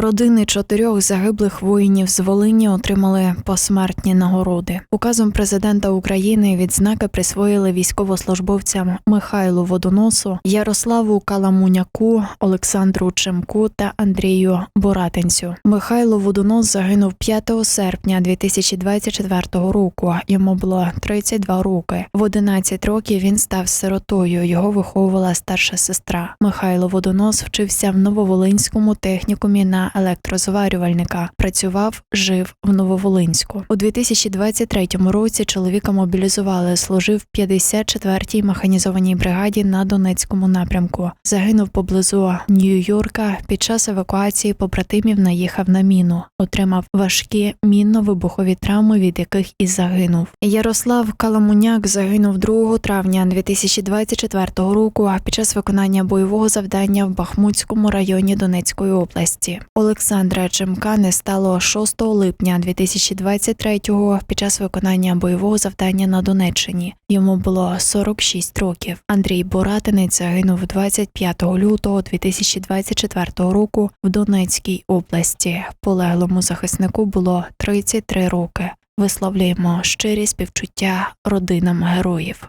Родини чотирьох загиблих воїнів з Волині отримали посмертні нагороди. Указом президента України відзнаки присвоїли військовослужбовцям Михайлу Водоносу, Ярославу Каламуняку, Олександру Чемку та Андрію Боратинцю. Михайло Водонос загинув 5 серпня 2024 року. Йому було 32 роки. В 11 років він став сиротою. Його виховувала старша сестра. Михайло Водонос вчився в Нововолинському технікумі на електрозварювальника. Працював, жив в Нововолинську. У 2023 році чоловіка мобілізували. Служив в 54-й механізованій бригаді на Донецькому напрямку. Загинув поблизу Нью-Йорка. Під час евакуації побратимів наїхав на міну. Отримав важкі мінно-вибухові травми, від яких і загинув. Ярослав Каламуняк загинув 2 травня 2024 року під час виконання бойового завдання в Бахмутському районі Донецької області. Олександра Чемка не стало 6 липня 2023-го під час виконання бойового завдання на Донеччині. Йому було 46 років. Андрій Боратинець загинув 25 лютого 2024 року в Донецькій області. Полеглому захиснику було 33 роки. Висловлюємо щирі співчуття родинам героїв.